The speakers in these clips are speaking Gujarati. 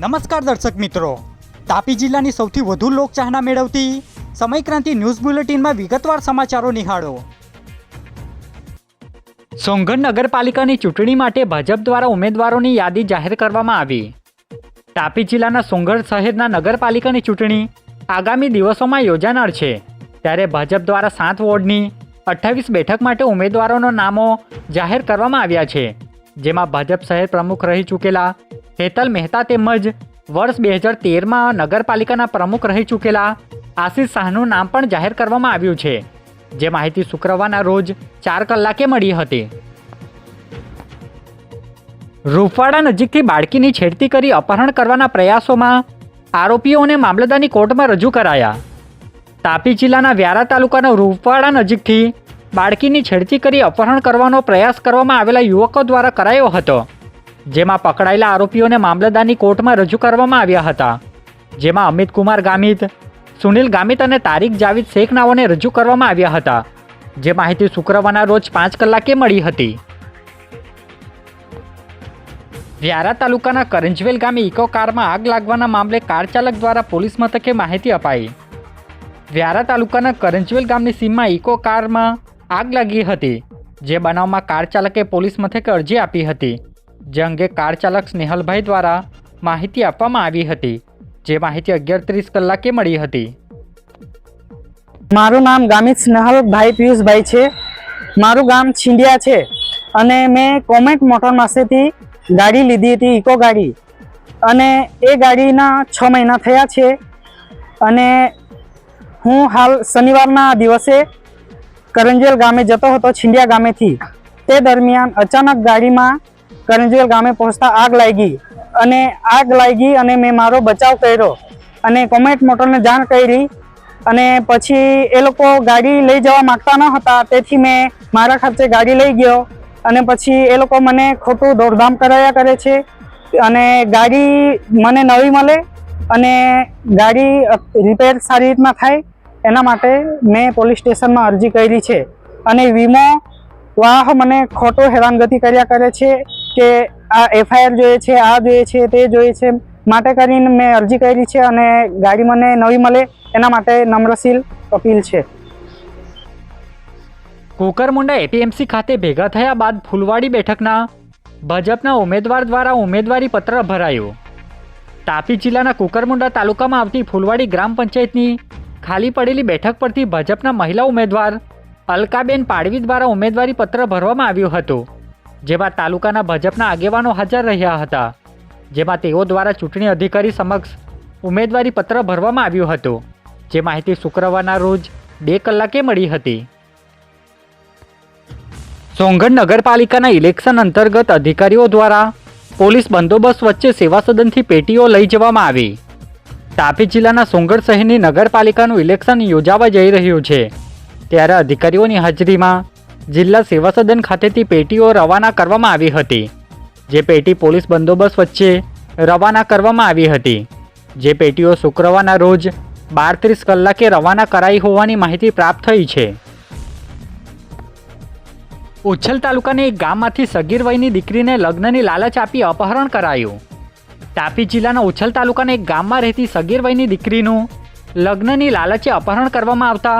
નમસ્કાર દર્શક મિત્રો. તાપી જિલ્લાની સૌથી વધુ લોકચાહના મેળવતી સમયક્રાંતિ ન્યૂઝ બુલેટિનમાં વિગતવાર સમાચારો નિહાળો. સોંગઢ નગરપાલિકાની ચૂંટણી માટે ભાજપ દ્વારા ઉમેદવારોની યાદી જાહેર કરવામાં આવી. તાપી જિલ્લાના સોંગઢ શહેરના નગરપાલિકાની ચૂંટણી આગામી દિવસોમાં યોજાનાર છે. ત્યારે ભાજપ દ્વારા સાત વોર્ડની અઠ્ઠાવીસ બેઠક માટે ઉમેદવારોના નામો જાહેર કરવામાં આવ્યા છે. જેમાં ભાજપ શહેર પ્રમુખ રહી ચૂકેલા હેતલ મહેતા તેમજ વર્ષ બે હજાર તેરમાં નગરપાલિકાના પ્રમુખ રહી ચૂકેલા આશિષ શાહનું નામ પણ જાહેર કરવામાં આવ્યું છે, જે માહિતી શુક્રવારના રોજ ચાર કલાકે મળી હતી. રૂપવાડા નજીકથી બાળકીની છેડતી કરી અપહરણ કરવાના પ્રયાસોમાં આરોપીઓને મામલતદારની કોર્ટમાં રજૂ કરાયા. તાપી જિલ્લાના વ્યારા તાલુકાના રૂપવાડા નજીકથી બાળકીની છેડતી કરી અપહરણ કરવાનો પ્રયાસ કરવામાં આવેલા યુવકો દ્વારા કરાયો હતો. જેમાં પકડાયેલા આરોપીઓને મામલતદારની કોર્ટમાં રજૂ કરવામાં આવ્યા હતા. જેમાં અમિત કુમાર ગામિત, સુનિલ ગામિત અને તારીક જાવિદ શેખ નાઓને રજૂ કરવામાં આવ્યા હતા. જે માહિતી શુક્રવારના રોજ પાંચ કલાકે મળી હતી. વ્યારા તાલુકાના કરંજવેલ ગામે ઇકો કારમાં આગ લાગવાના મામલે કાર ચાલક દ્વારા પોલીસ મથકે માહિતી અપાઈ. વ્યારા તાલુકાના કરંજવેલ ગામની સીમમાં ઇકો કારમાં આગ લાગી હતી, જે બનાવમાં કાર ચાલકે પોલીસ મથકે અરજી આપી હતી. જે અંગે કાર ચાલક સ્નેહલભાઈ દ્વારા માહિતી આપવામાં આવી હતી. જે માહિતી અગિયાર ત્રીસ કલાકે મળી હતી. મારું નામ ગામિત સ્નેહલભાઈ પિયુષભાઈ છે. મારું ગામ છીંડિયા છે અને મેં કોમેન્ટ મોટર પાસેથી ગાડી લીધી હતી, ઇકો ગાડી. અને એ ગાડીના છ મહિના થયા છે અને હું હાલ શનિવારના દિવસે કરંજવેલ ગામે જતો હતો, છીંડિયા ગામેથી. તે દરમિયાન અચાનક ગાડીમાં કરંજવેલ ગામે પહોંચતા આગ લાગી અને આગ લાગી અને મેં મારો બચાવ કર્યો અને કોમેન્ટ મોટરને જાણ કરી અને પછી એ લોકો ગાડી લઈ જવા માગતા ન હતા. તેથી મેં મારા ખર્ચે ગાડી લઈ ગયો અને પછી એ લોકો મને ખોટું દોડધામ કરાયા કરે છે અને ગાડી મને નવી મળે અને ગાડી રિપેર સારી રીતના થાય એના માટે મેં પોલીસ સ્ટેશનમાં અરજી કરી છે અને વીમો વાહ મને ખોટો હેરાનગતિ કર્યા કરે છે. કે આ એફઆઈઆર જોઈએ છે, આ જોઈએ છે, તે જોઈએ છે. માટે કરીને મેં અરજી કરી છે અને ગાડી મને નવી મળે એના માટે નમ્રશીલ અપીલ છે. કુકરમુંડા એપીએમસી ખાતે ભેગા થયા બાદ ફૂલવાડી બેઠકના ભાજપના ઉમેદવાર દ્વારા ઉમેદવારી પત્ર ભરાયું. તાપી જિલ્લાના કુકરમુંડા તાલુકામાં આવતી ફૂલવાડી ગ્રામ પંચાયતની ખાલી પડેલી બેઠક પરથી ભાજપના મહિલા ઉમેદવાર અલકાબેન પાડવી દ્વારા ઉમેદવારી પત્ર ભરવામાં આવ્યું હતું. જેમાં તાલુકાના ભાજપના આગેવાનો હાજર રહ્યા હતા, જેમાં તેઓ દ્વારા ચૂંટણી અધિકારી સમક્ષ ઉમેદવારી પત્ર ભરવામાં આવ્યું હતું, જે માહિતી શુક્રવારના રોજ બે કલાકે મળી હતી. સોંગઢ નગરપાલિકાના ઇલેક્શન અંતર્ગત અધિકારીઓ દ્વારા પોલીસ બંદોબસ્ત વચ્ચે સેવા સદનથી પેટીઓ લઈ જવામાં આવી. તાપી જિલ્લાના સોંગઢ શહેરની નગરપાલિકાનું ઇલેક્શન યોજાવા જઈ રહ્યું છે, ત્યારે અધિકારીઓની હાજરીમાં જિલ્લા સેવા સદન ખાતેથી પેટીઓ રવાના કરવામાં આવી હતી. જે પેટી પોલીસ બંદોબસ્ત વચ્ચે રવાના કરવામાં આવી હતી. જે પેટીઓ શુક્રવારના રોજ બાર ત્રીસ કલાકે રવાના કરાઈ હોવાની માહિતી પ્રાપ્ત થઈ છે. ઉચ્છલ તાલુકાના એક ગામમાંથી સગીર વયની દીકરીને લગ્નની લાલચ આપી અપહરણ કરાયું. તાપી જિલ્લાના ઉચ્છલ તાલુકાના એક ગામમાં રહેતી સગીર વયની દીકરીનું લગ્નની લાલચે અપહરણ કરવામાં આવતા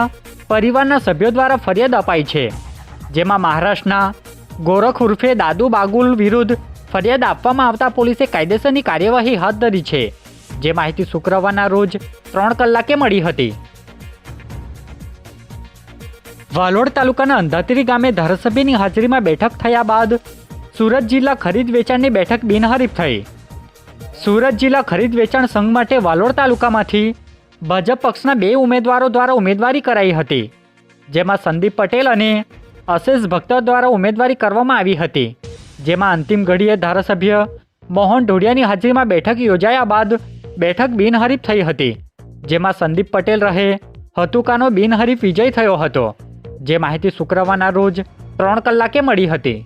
પરિવારના સભ્યો દ્વારા ફરિયાદ અપાઈ છે. જેમાં મહારાષ્ટ્રના ગોરખ ઉર્ફે દાદુ બાગુલ વિરુદ્ધ ફરિયાદ આપવામાં આવતા પોલીસે કાયદેસરની કાર્યવાહી હાથ ધરી છે. જે માહિતી શુક્રવારના રોજ ત્રણ કલાકે મળી હતી. વાલોડ તાલુકાના અંધાત્રી ગામે ધારાસભ્યની હાજરીમાં બેઠક થયા બાદ સુરત જિલ્લા ખરીદ વેચાણની બેઠક બિનહરીફ થઈ. સુરત જિલ્લા ખરીદ વેચાણ સંઘ માટે વાલોડ તાલુકામાંથી ભાજપ પક્ષના બે ઉમેદવારો દ્વારા ઉમેદવારી કરાઈ હતી. જેમાં સંદીપ પટેલ અને અશેષ ભક્ત દ્વારા ઉમેદવારી કરવામાં આવી હતી, જેમાં અંતિમ ઘડીએ ધારાસભ્ય મોહન ઢોડિયાની હાજરીમાં બેઠક યોજાયા બાદ બેઠક બિનહરીફ થઈ હતી, જેમાં સંદીપ પટેલ રહે, હતુકાનો બિનહરીફ વિજય થયો હતો, જે માહિતી શુક્રવારના રોજ ત્રણ કલાકે મળી હતી.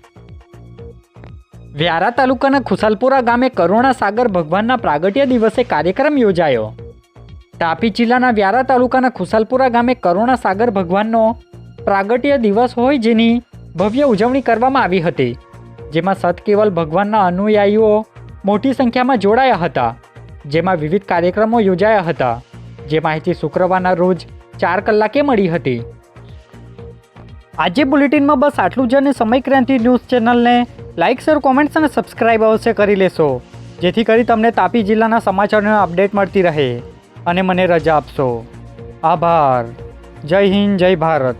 વ્યારા તાલુકાના ખુશાલપુરા ગામે કરુણા સાગર ભગવાનના પ્રાગટ્ય દિવસે કાર્યક્રમ યોજાયો. તાપી જિલ્લાના વ્યારા તાલુકાના ખુશાલપુરા ગામે કરુણા સાગર ભગવાનનો પ્રાગટ્ય દિવસ હોય જેની ભવ્ય ઉજવણી કરવામાં આવી હતી, જેમાં સતકેવલ ભગવાનના અનુયાયીઓ મોટી સંખ્યામાં જોડાયા હતા, જેમાં વિવિધ કાર્યક્રમો યોજાયા હતા, જે માહિતી શુક્રવારના રોજ ચાર કલાકે મળી હતી. આજે બુલેટિનમાં બસ આટલું જ અને સમય ક્રાંતિ ન્યૂઝ ચેનલને લાઇક શેર, કોમેન્ટ્સ અને સબસ્ક્રાઇબ અવશ્ય કરી લેશો, જેથી કરી તમને તાપી જિલ્લાના સમાચારનો અપડેટ મળતી રહે. અને મને રજા આપશો. આભાર. જય હિન્દ, જય ભારત.